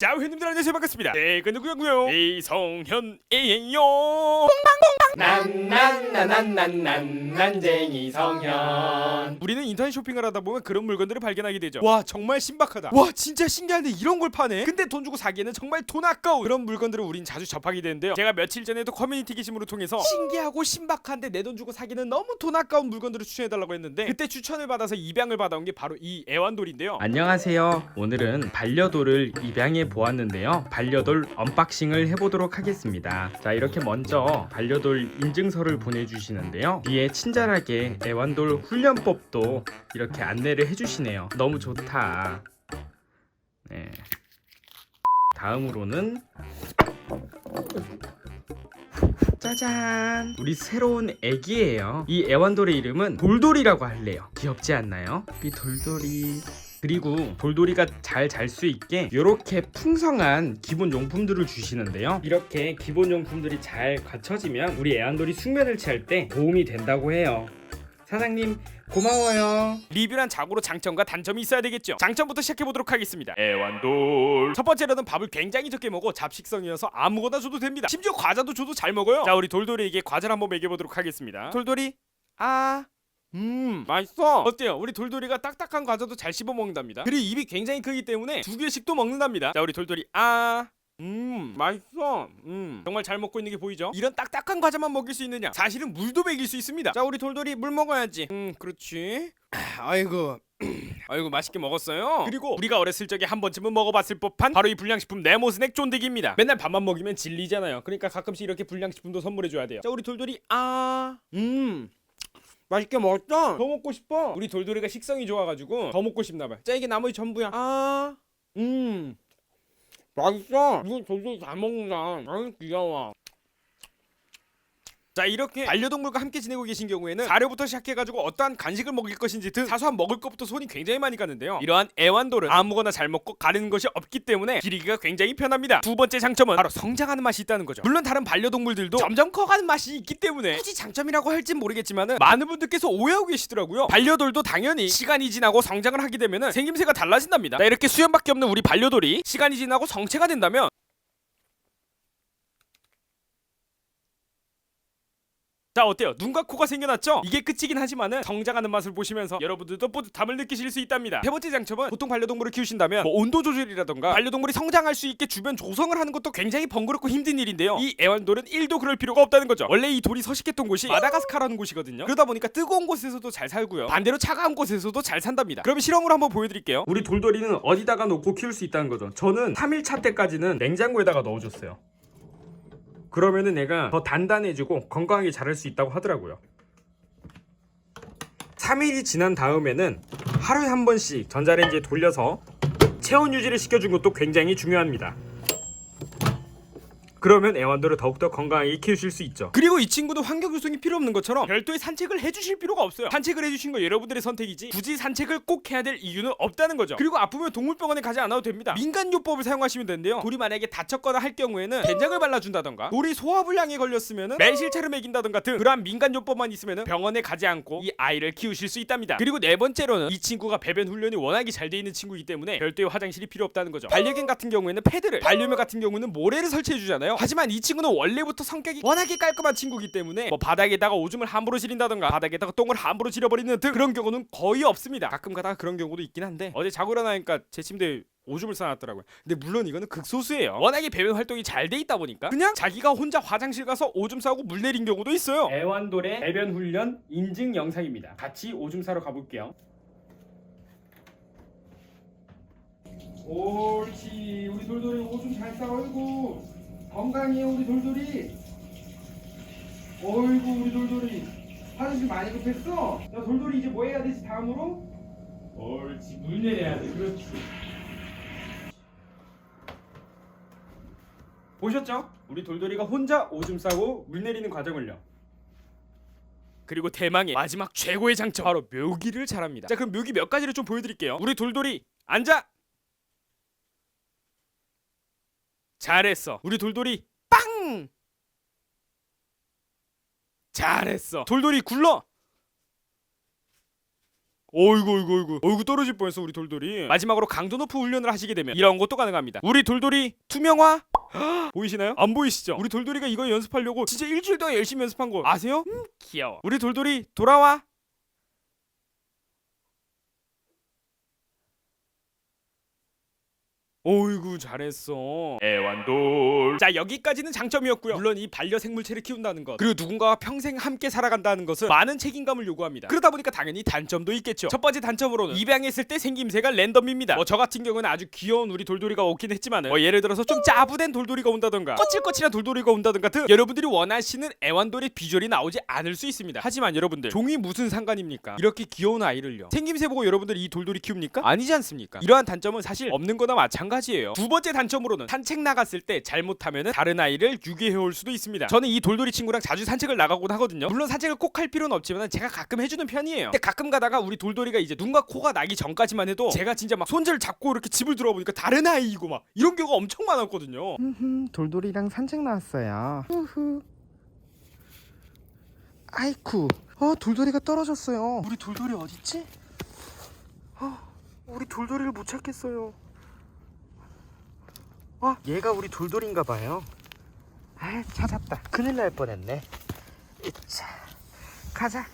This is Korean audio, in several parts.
자, 회원님들 안녕하세요 반갑습니다. 네, 그 누구였고요? 이성현이에요. 난난난난난난 난쟁이 성현 우리는 인터넷 쇼핑을 하다 보면 그런 물건들을 발견하게 되죠. 와, 정말 신박하다. 와, 진짜 신기한데 이런 걸 파네. 근데 돈 주고 사기에는 정말 돈 아까운 그런 물건들을 우린 자주 접하게 되는데요. 제가 며칠 전에도 커뮤니티 게시물을 통해서 신기하고 신박한데 내 돈 주고 사기는 너무 돈 아까운 물건들을 추천해달라고 했는데 그때 추천을 받아서 입양을 받아온 게 바로 이 애완돌인데요. 안녕하세요 오늘은 반려돌을 입양해 보았는데요. 반려돌 언박싱을 해보도록 하겠습니다. 자 이렇게 먼저 반려돌 인증서를 보내주시는데요. 뒤에 친절하게 애완돌 훈련법도 이렇게 안내를 해주시네요. 너무 좋다. 네. 다음으로는 짜잔! 우리 새로운 애기예요. 이 애완돌의 이름은 돌돌이라고 할래요. 귀엽지 않나요? 이 돌돌이 그리고 돌돌이가 잘 잘 수 있게 이렇게 풍성한 기본 용품들을 주시는데요 이렇게 기본 용품들이 잘 갖춰지면 우리 애완돌이 숙면을 취할 때 도움이 된다고 해요 사장님 고마워요 리뷰란 자고로 장점과 단점이 있어야 되겠죠. 장점부터 시작해 보도록 하겠습니다. 애완돌. 첫 번째로는 밥을 굉장히 적게 먹어 잡식성이어서 아무거나 줘도 됩니다. 심지어 과자도 줘도 잘 먹어요. 자, 우리 돌돌이에게 과자를 한번 먹여 보도록 하겠습니다. 돌돌이. 아. 음. 맛있어. 어때요? 우리 돌돌이가 딱딱한 과자도 잘 씹어 먹는답니다. 그리고 입이 굉장히 크기 때문에 두 개씩도 먹는답니다. 자 우리 돌돌이 아. 음. 맛있어. 음. 정말 잘 먹고 있는 게 보이죠? 이런 딱딱한 과자만 먹일 수 있느냐? 사실은 물도 먹일 수 있습니다. 자 우리 돌돌이 물 먹어야지. 음 그렇지. 아이고. 아이고 맛있게 먹었어요. 그리고 우리가 어렸을 적에 한 번쯤은 먹어봤을 법한 바로 이 불량식품 네모스낵 쫀득이입니다. 맨날 밥만 먹이면 질리잖아요. 그러니까 가끔씩 이렇게 불량식품도 선물해줘야 돼요. 자 우리 돌돌이 아음 맛있게 먹었다. 더 먹고 싶어. 우리 돌돌이가 식성이 좋아가지고 더 먹고 싶나봐. 자 이게 나머지 전부야. 아, 음, 맛있어. 이거 돌돌이 잘 먹는다. 아유 귀여워. 자 이렇게 반려동물과 함께 지내고 계신 경우에는 사료부터 시작해가지고 어떠한 간식을 먹일 것인지 등 사소한 먹을 것부터 손이 굉장히 많이 가는데요. 이러한 애완돌은 아무거나 잘 먹고 가리는 것이 없기 때문에 기르기가 굉장히 편합니다. 두 번째 장점은 바로 성장하는 맛이 있다는 거죠. 물론 다른 반려동물들도 점점 커가는 맛이 있기 때문에 굳이 장점이라고 할진 모르겠지만은 많은 분들께서 오해하고 계시더라고요. 반려돌도 당연히 시간이 지나고 성장을 하게 되면은 생김새가 달라진답니다. 자, 이렇게 수염밖에 없는 우리 반려돌이 시간이 지나고 성체가 된다면 자 어때요? 눈과 코가 생겨났죠? 이게 끝이긴 하지만은 성장하는 맛을 보시면서 여러분들도 뿌듯함을 느끼실 수 있답니다. 세 번째 장점은 보통 반려동물을 키우신다면 뭐 온도 조절이라던가 반려동물이 성장할 수 있게 주변 조성을 하는 것도 굉장히 번거롭고 힘든 일인데요. 이 애완돌은 1도 그럴 필요가 없다는 거죠. 원래 이 돌이 서식했던 곳이 마다가스카라는 곳이거든요. 그러다 보니까 뜨거운 곳에서도 잘 살고요. 반대로 차가운 곳에서도 잘 산답니다. 그럼 실험으로 한번 보여드릴게요. 우리 돌돌이는 어디다가 놓고 키울 수 있다는 거죠 저는 3일차 때까지는 냉장고에다가 넣어줬어요 그러면은 얘가 더 단단해지고 건강하게 자랄 수 있다고 하더라고요. 3일이 지난 다음에는 하루에 한 번씩 전자레인지에 돌려서 체온 유지를 시켜준 것도 굉장히 중요합니다 그러면 애완돌을 더욱더 건강하게 키우실 수 있죠 그리고 이 친구도 환경 조성이 필요 없는 것처럼 별도의 산책을 해주실 필요가 없어요. 산책을 해주신 거 여러분들의 선택이지 굳이 산책을 꼭 해야 될 이유는 없다는 거죠. 그리고 아프면 동물병원에 가지 않아도 됩니다. 민간요법을 사용하시면 되는데요. 돌이 만약에 다쳤거나 할 경우에는 된장을 발라준다던가 돌이 소화불량에 걸렸으면은 매실차를 먹인다던가 등 그러한 민간요법만 있으면은 병원에 가지 않고 이 아이를 키우실 수 있답니다. 그리고 네 번째로는 이 친구가 배변 훈련이 워낙에 잘 돼 있는 친구이기 때문에 별도의 화장실이 필요 없다는 거죠. 반려견 같은 경우에는 패드를, 반려묘 같은 경우는 모래를 설치해 주잖아요. 하지만 이 친구는 원래부터 성격이 워낙에 깔끔한 친구이기 때문에 뭐 바닥에다가 오줌을 함부로 지린다던가 바닥에다가 똥을 함부로 지려버리는 등 그런 경우는 거의 없습니다. 가끔 가다가 그런 경우도 있긴 한데 어제 자고 일어나니까 제 침대에 오줌을 싸놨더라고요. 근데 물론 이거는 극소수예요. 워낙에 배변 활동이 잘 돼 있다 보니까 그냥 자기가 혼자 화장실 가서 오줌 싸고 물 내린 경우도 있어요. 애완돌의 배변 훈련 인증 영상입니다. 같이 오줌 싸러 가볼게요. 옳지 우리 돌돌이 오줌 잘싸 어이구 건강해 우리 돌돌이. 어이구 우리 돌돌이. 화장실 많이 급했어? 야 돌돌이 이제 뭐 해야 되지 다음으로? 옳지 물 내려야 돼? 그렇지. 보셨죠? 우리 돌돌이가 혼자 오줌 싸고 물 내리는 과정을요. 그리고 대망의 마지막 최고의 장점. 바로 묘기를 잘합니다. 자 그럼 묘기 몇 가지를 좀 보여드릴게요. 우리 돌돌이 앉아 잘했어. 우리 돌돌이 빵! 잘했어. 돌돌이 굴러. 어이구 어이구 어이구 어이구 떨어질 뻔했어 우리 돌돌이 마지막으로 강도 높은 훈련을 하시게 되면 이런 것도 가능합니다 우리 돌돌이 투명화 보이시나요? 안 보이시죠? 우리 돌돌이가 이거 연습하려고 진짜 일주일 동안 열심히 연습한 거 아세요? 음 귀여워 우리 돌돌이 돌아와 어이구 잘했어. 애완돌. 자 여기까지는 장점이었고요. 물론 이 반려생물체를 키운다는 것 그리고 누군가와 평생 함께 살아간다는 것은 많은 책임감을 요구합니다. 그러다 보니까 당연히 단점도 있겠죠. 첫 번째 단점으로는 입양했을 때 생김새가 랜덤입니다. 뭐 저 같은 경우는 아주 귀여운 우리 돌돌이가 오긴 했지만은 뭐 예를 들어서 좀 짜부된 돌돌이가 온다던가 거칠거칠한 돌돌이가 온다던가 등 여러분들이 원하시는 애완돌의 비주얼이 나오지 않을 수 있습니다. 하지만 여러분들 종이 무슨 상관입니까? 이렇게 귀여운 아이를요. 생김새 보고 여러분들이 이 돌돌이 키웁니까? 아니지 않습니까? 이러한 단점은 사실 없는 거나 마찬가지 예요 두 번째 단점으로는 산책 나갔을 때 잘못하면 다른 아이를 유괴해올 수도 있습니다 저는 이 돌돌이 친구랑 자주 산책을 나가곤 하거든요 물론 산책을 꼭 할 필요는 없지만 제가 가끔 해주는 편이에요 근데 가끔 가다가 우리 돌돌이가 이제 눈과 코가 나기 전까지만 해도 제가 진짜 막 손질을 잡고 이렇게 집을 들어보니까 다른 아이이고 막 이런 경우가 엄청 많았거든요 흠, 돌돌이랑 산책 나왔어요. 후후. 아이쿠. 어, 돌돌이가 떨어졌어요. 우리 돌돌이 어딨지? 어, 우리 돌돌이를 못 찾겠어요. 어, 얘가 우리 돌돌인가 봐요. 아, 찾았다. 큰일 날 뻔했네. 자, 가자.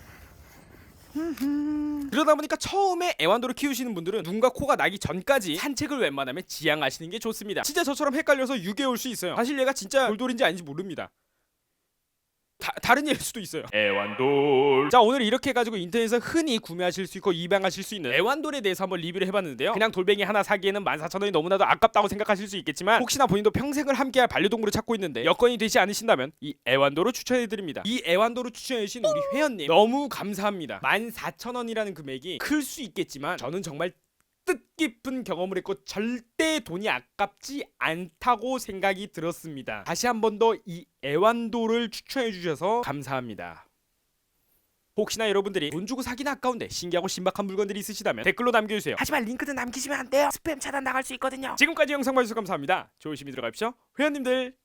그러다 보니까 처음에 애완도를 키우시는 분들은 눈과 코가 나기 전까지 산책을 웬만하면 지양하시는 게 좋습니다. 진짜 저처럼 헷갈려서 유괴올 수 있어요. 사실 얘가 진짜 돌돌인지 아닌지 모릅니다. 다, 다른 얘일 수도 있어요. 애완돌. 자 오늘 이렇게 해가지고 인터넷에서 흔히 구매하실 수 있고 입양하실 수 있는 애완돌에 대해서 한번 리뷰를 해봤는데요. 그냥 돌멩이 하나 사기에는 14,000원이 너무나도 아깝다고 생각하실 수 있겠지만 혹시나 본인도 평생을 함께할 반려동물을 찾고 있는데 여건이 되지 않으신다면 이 애완도를 추천해드립니다. 이 애완도를 추천해주신 우리 회원님 너무 감사합니다. 14,000원이라는 금액이 클 수 있겠지만 저는 정말 뜻깊은 경험을 했고 절대 돈이 아깝지 않다고 생각이 들었습니다. 다시 한 번 더 이 애완도를 추천해 주셔서 감사합니다. 혹시나 여러분들이 돈 주고 사기는 아까운데 신기하고 신박한 물건들이 있으시다면 댓글로 남겨주세요. 하지만 링크는 남기시면 안 돼요. 스팸 차단 나갈 수 있거든요. 지금까지 영상 봐주셔서 감사합니다. 심이 들어가십시오. 회원님들